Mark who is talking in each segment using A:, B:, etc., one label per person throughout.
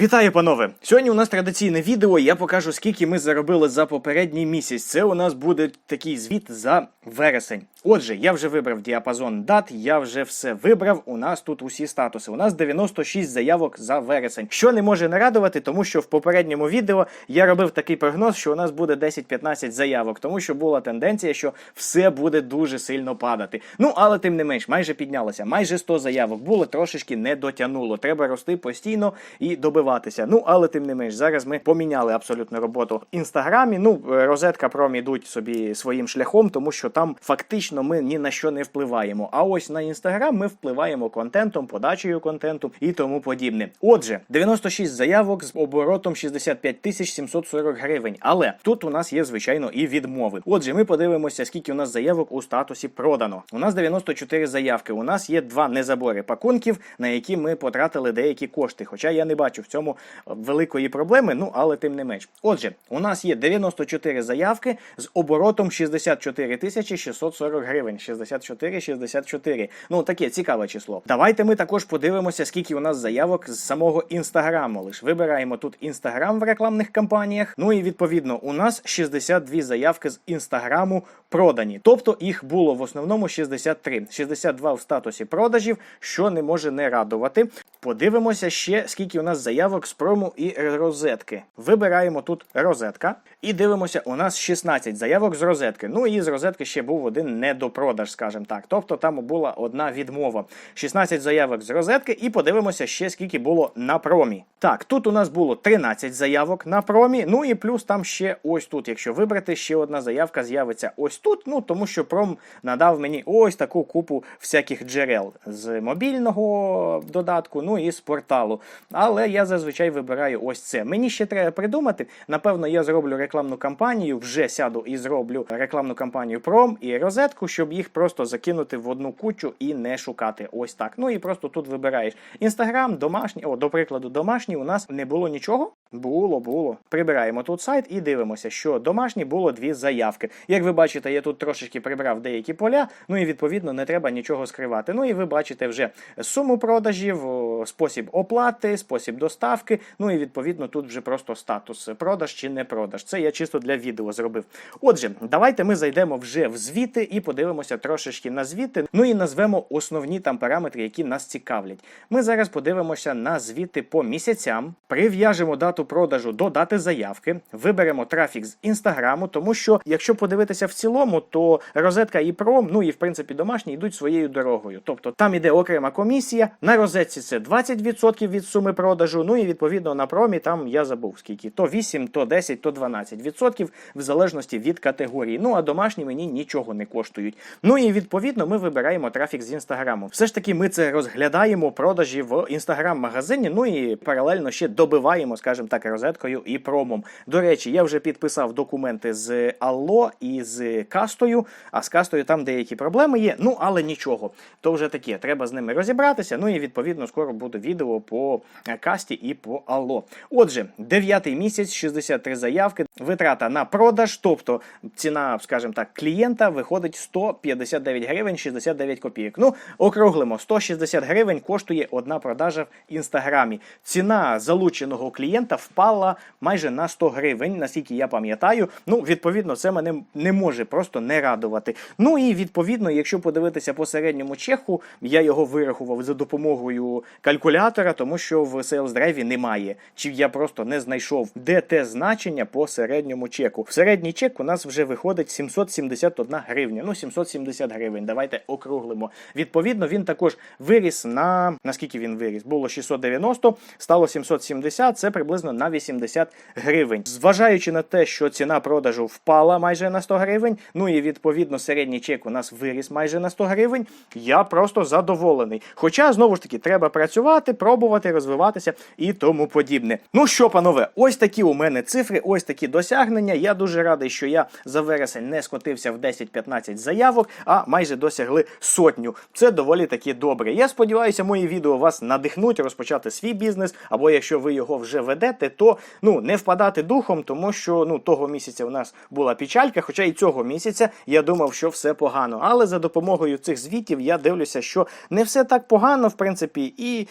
A: Вітаю, панове! Сьогодні у нас традиційне відео. Я покажу, скільки ми заробили за попередній місяць. Це у нас буде такий звіт за вересень. Отже, я вже вибрав діапазон дат, я вже все вибрав. У нас тут усі статуси. У нас 96 заявок за вересень. Що не може не радувати, тому що в попередньому відео я робив такий прогноз, що у нас буде 10-15 заявок, тому що була тенденція, що все буде дуже сильно падати. Ну але тим не менш, майже піднялося. Майже 100 заявок було трошечки не дотягнуло. Треба рости постійно і добиватися. Ну але тим не менш, зараз ми поміняли абсолютно роботу в інстаграмі. Ну, е, розетка пром ідуть собі своїм шляхом, тому що там фактично ми ні на що не впливаємо. А ось на інстаграм ми впливаємо контентом, подачею контенту і тому подібне. Отже, 96 заявок з оборотом 65 тисяч 740 гривень. Але тут у нас є звичайно і відмови. Отже, ми подивимося, скільки у нас заявок у статусі продано. У нас 94 заявки. У нас є два незабори пакунків, на які ми потратили деякі кошти. Хоча я не бачу в цьому великої проблеми, ну але тим не менш. Отже, у нас є 94 заявки з оборотом 64 тисячі 640 гривень. 64, 64. Ну таке цікаве число. Давайте ми також подивимося, скільки у нас заявок з самого інстаграму. Лиш вибираємо тут інстаграм в рекламних кампаніях. Ну і відповідно у нас 62 заявки з інстаграму продані. Тобто їх було в основному 63. 62 в статусі продажів, що не може не радувати. Подивимося ще, скільки у нас заявок з прому і розетки. Вибираємо тут розетка і дивимося, у нас 16 заявок з розетки. Ну і з розетки ще був один недопродаж, скажімо так. Тобто там була одна відмова. 16 заявок з розетки, і подивимося ще, скільки було на промі. Так, тут у нас було 13 заявок на промі. Ну і плюс там ще ось тут. Якщо вибрати, ще одна заявка з'явиться ось тут. Ну тому що пром надав мені ось таку купу всяких джерел з мобільного додатку. Ну і з порталу. Але я зазвичай вибираю ось це. Мені ще треба придумати. Напевно, я зроблю рекламну кампанію, вже сяду і зроблю рекламну кампанію Пром і розетку, щоб їх просто закинути в одну кучу і не шукати. Ось так. Ну і просто тут вибираєш інстаграм, домашній. О, до прикладу, домашній у нас не було нічого. Було, було. Прибираємо тут сайт і дивимося, що домашній було дві заявки. Як ви бачите, я тут трошечки прибрав деякі поля, ну і відповідно не треба нічого скривати. Ну і ви бачите вже суму продажів, спосіб оплати, спосіб доставки. Ну і відповідно тут вже просто статус продаж чи не продаж. Це я чисто для відео зробив. Отже, давайте ми зайдемо вже в звіти і подивимося трошечки на звіти. Ну і назвемо основні там параметри, які нас цікавлять. Ми зараз подивимося на звіти по місяцям, прив'яжемо дату продажу до дати заявки, виберемо трафік з інстаграму, тому що якщо подивитися в цілому, то розетка і пром, ну і в принципі домашні йдуть своєю дорогою. Тобто там іде окрема комісія. На розетці це 20% від суми продажу. Ну і відповідно на промі там я забув скільки то 8, то 10, то 12% в залежності від категорії. Ну а домашні мені нічого не коштують. Ну і відповідно ми вибираємо трафік з інстаграму. Все ж таки, ми це розглядаємо продажі в інстаграм-магазині. Ну і паралельно ще добиваємо, скажімо так, розеткою і промом. До речі, я вже підписав документи з Алло і з кастою. А з кастою там деякі проблеми є. Ну але нічого. То вже таке. Треба з ними розібратися. Ну і відповідно скоро буде відео по касті і по Алло. Отже, дев'ятий місяць, 63 заявки, витрата на продаж, тобто ціна, скажімо так, клієнта виходить 159 гривень 69 копійок. Ну, округлимо, 160 гривень коштує одна продажа в інстаграмі. Ціна залученого клієнта впала майже на 100 гривень, наскільки я пам'ятаю. Ну, відповідно, це мене не може просто не радувати. Ну і відповідно, якщо подивитися по середньому чеху, я його вирахував за допомогою калькулятора, тому що в Sales Drive немає. Чи я просто не знайшов, де те значення по середньому чеку. В середній чек у нас вже виходить 771 гривня. Ну, 770 гривень. Давайте округлимо. Відповідно, він також виріс на наскільки він виріс? Було 690, стало 770, це приблизно на 80 гривень. Зважаючи на те, що ціна продажу впала майже на 100 гривень, ну і відповідно середній чек у нас виріс майже на 100 гривень. Я просто задоволений. Хоча знову ж таки треба працювати, пробувати, розвиватися і тому подібне. Ну що, панове, ось такі у мене цифри, ось такі досягнення. Я дуже радий, що я за вересень не скотився в 10-15 заявок, а майже досягли сотню. Це доволі таки добре. Я сподіваюся, мої відео вас надихнуть розпочати свій бізнес. Або якщо ви його вже ведете, то ну не впадати духом, тому що ну того місяця у нас була печалька. Хоча і цього місяця я думав, що все погано. Але за допомогою цих звітів я дивлюся, що не все так погано, в принципі, і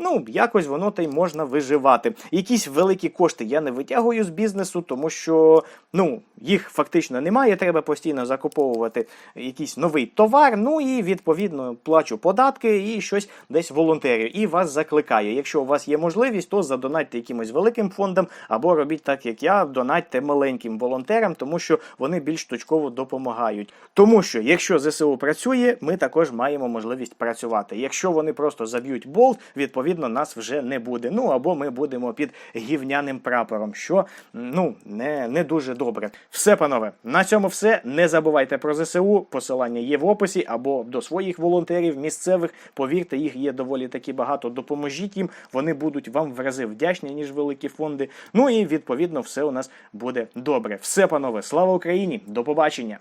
A: ну якось воно та й можна виживати. Якісь великі кошти я не витягую з бізнесу, тому що ну їх фактично немає. Треба постійно закуповувати якийсь новий товар. Ну і відповідно плачу податки і щось десь волонтерю. І вас закликає. Якщо у вас є можливість, то задонатьте якимось великим фондам або робіть так, як я, донатьте маленьким волонтерам, тому що вони більш точково допомагають. Тому що якщо ЗСУ працює, ми також маємо можливість працювати. Якщо вони просто заб'ють болт, відповідно нас вже не буде. Ну або ми будемо під гівняним прапором, що ну не, не дуже добре. Все, панове, на цьому все. Не забувайте про ЗСУ. Посилання є в описі або до своїх волонтерів місцевих. Повірте, їх є доволі таки багато. Допоможіть їм. Вони будуть вам в рази вдячні, ніж великі фонди. Ну і відповідно все у нас буде добре. Все, панове, слава Україні! До побачення!